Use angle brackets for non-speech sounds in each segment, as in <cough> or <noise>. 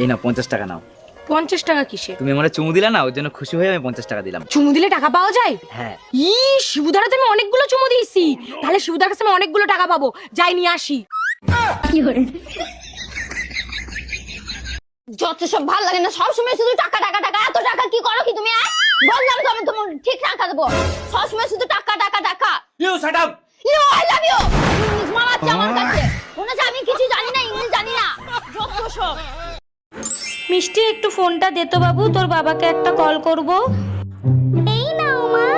এই না পঞ্চাশ টাকা নাও। পঞ্চাশ টাকা কিসে? তুমি আমার চুমু দিলা না ওর জন্য খুশি হয়ে আমি পঞ্চাশ টাকা দিলাম। চুমু দিলে টাকা পাওয়া যায়? হ্যাঁ। ই শিবুদারা তুমি অনেকগুলো চুমু দিয়েছি। তাহলে শিবুদার কাছে আমি অনেকগুলো টাকা পাবো। যাই নিয়ে আসি। যত সব ভালো লাগে না সবসময় শুধু টাকা টাকা টাকা। এত টাকা কি করো কি তুমি আহ? বললাম তো আমি তোমার ঠিক টাকা দেবো। সবসময় শুধু টাকা টাকা টাকা। You shut up you I love you English মারাচ্ছে আমার কাছে। মনে হচ্ছে আমি কিছু জানি না ইংলিশ জানি না। যত সব। মিষ্টি একটু ফোনটা দে তো বাবু তোর বাবাকে একটা কল করব। এই নাও মা।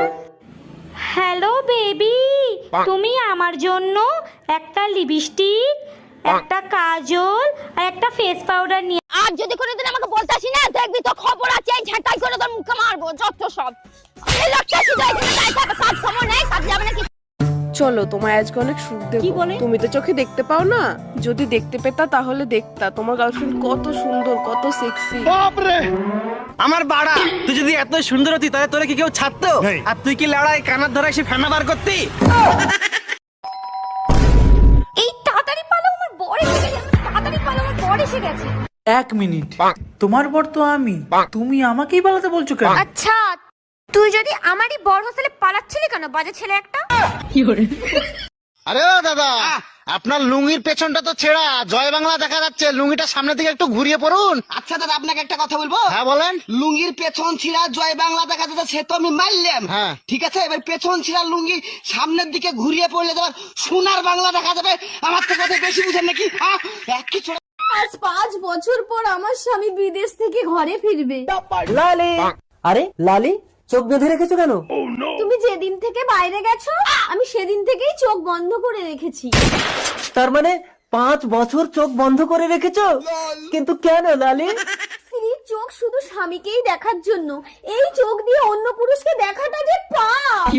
হ্যালো বেবি তুমি আমার জন্য একটা লিপস্টিক একটা কাজল আর একটা ফেস পাউডার নিয়ে আর যদি কোনোদিন আমাকে বলতে আসি না দেখবি তো খবর আছে এই ঝাঁটাই করে তোর মুখে মারবো যত সব। এই লোকটা শুধু এখানে তাই থাকবে চলো তোমায় আজকে অনেক সুখ দেবো। কি বলে? তুমি তো চোখে দেখতে পাও না? যদি দেখতে পেতা তাহলে দেখতা। তোমার গার্লফ্রেন্ড কত সুন্দর কত সেক্সি আমার বাড়া তুই যদি এত সুন্দর হতি তাহলে তোরে কি কেউ ছাড়তো? আর তুই কি লড়াই কানার ধরে এসে ফেনা বার করতি? এই তাড়াতাড়ি পালো আমার বর এসে গেছে তাড়াতাড়ি পালো আমার বর এসে গেছে। এক মিনিট তোমার বর তো আমি। তুমি আমাকেই পালাতে বলছো কেন? আচ্ছা তুই যদি আমারই বর হোস্টেলে পালাচ্ছিলি কেন বাজে ছেলে একটা? আরে ও দাদা আপনার লুঙ্গির পেছনটা তো ছেঁড়া জয় বাংলা দেখা যাচ্ছে লুঙ্গিটা সামনে দিকে একটু ঘুরিয়ে পড়ুন। আচ্ছা দাদা আপনাকে একটা কথা বলব? হ্যাঁ বলেন। লুঙ্গির পেছন ছিঁড়া জয় বাংলা দেখা যাচ্ছে সে তো আমি মারলাম। হ্যাঁ। ঠিক আছে? এবার পেছন ছিঁড়া লুঙ্গি সামনের দিকে ঘুরিয়ে পড়লে তোমার সোনার বাংলা দেখা যাবে। আমার থেকে কথা বেশি বুঝেন নাকি? আহ, এক কিছু আজ পাঁচ বছর পর আমার স্বামী বিদেশ থেকে ঘরে ফিরবে। লালি। আরে লালি চোখ বেঁধে রেখেছো কেন? তুমি যেদিন থেকে বাইরে গেছো আমি সেদিন থেকেই চোখ বন্ধ করে রেখেছি। তার মানে পাঁচ বছর চোখ বন্ধ করে রেখেছো? কিন্তু কেন লালি? স্ত্রীর চোখ শুধু স্বামীকেই দেখার জন্য। এই চোখ দিয়ে অন্য পুরুষকে দেখাটা যে পাপ!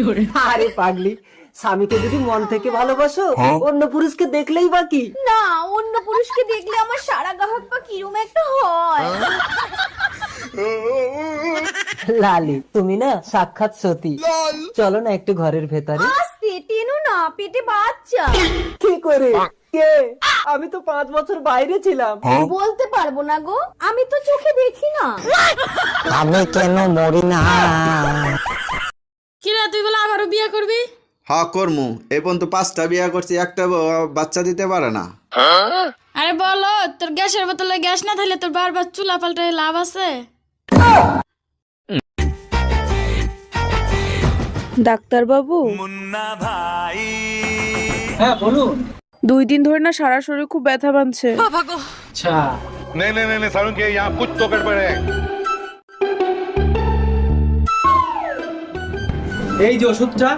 আরে পাগলি স্বামীকে যদি মন থেকে ভালোবাসো অন্য পুরুষকে দেখলেই বাকি না অন্য পুরুষকে দেখলে আমার সারা গাহক পা কিরম একটা হয়। <laughs> <laughs> লালি তুমি না সাক্ষাৎ সতী। চলো না একটু ঘরের ভেতরে। আস্তে টেনো না পেটে বাচ্চা। কি করে? কে? আমি তো পাঁচ বছর বাইরে ছিলাম। বলতে পারব না গো আমি তো চোখে দেখি না। আমি কেন মরি না? কিরা তুই বলে আবারও বিয়ে করবি? হ কর্মু। এই পর্যন্ত পাঁচটা বিয়ে করছি একটা বাচ্চা দিতে পারে না। আরে বলো তোর গ্যাসের বোতলে গ্যাস না থাকলে তোর বারবার চুলা পাল্টায় লাভ আছে? ডাক্তার বাবু হ্যাঁ বলুন দুই দিন ধরে না সারা শরীর খুব ব্যথা বাঁধছে আচ্ছা नहीं नहीं नहीं सारुण के यहाँ कुछ तो गड़बड़ है এই যে ওষুধটা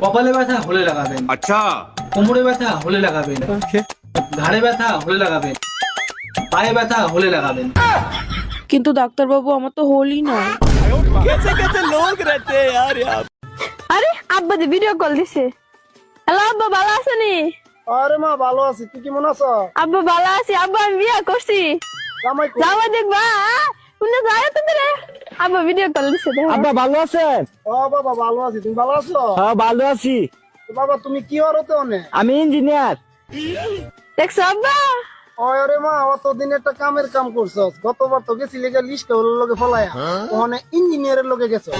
কপালে ব্যথা হলে লাগাবেন আচ্ছা কোমরে ব্যথা হলে লাগাবেন ঘাড়ে ব্যথা হলে লাগাবেন পায়ে ব্যথা হলে লাগাবেন কিন্তু ডাক্তার বাবু আমার তো হোলই নয় আরে আব্বা যে ভিডিও কল দিছে। হ্যালো আব্বা ভালো আছেনি? আরে মা ভালো আছি। তুই কেমন আছো? আব্বা ভালো আছি। আব্বা আমি বিয়ে করছি। যাওয়া দেখবা। শুনে যায় তো রে আব্বা ভিডিও কল দিছে দেখো। আব্বা ভালো আছেন? ও বাবা ভালো আছি। তুমি ভালো আছো? হ্যাঁ ভালো আছি। তো বাবা তুমি কি আর হতে অনেক আমি ইঞ্জিনিয়ার দেখছ আব্বা? আরে মা অতদিন একটা কামের কাম করছস গতবার তো গেছিলি লিস্ট হলো লগে ফলায়া। ওখানে ইঞ্জিনিয়ারের লগে গেছো।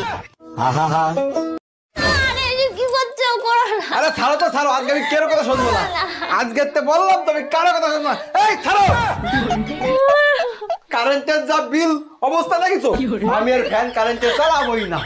আরে আরে ছাড়ো তো ছাড়ো। আজকে আমি কেরো কথা শুনব না। আজকে তো বললাম তুমি কারও কথা শুনব না। এই ছাড়ো। কারেন্টের যা বিল অবস্থা দেখিছো? আমি আর ফ্যান কারেন্টে চালাবোই না।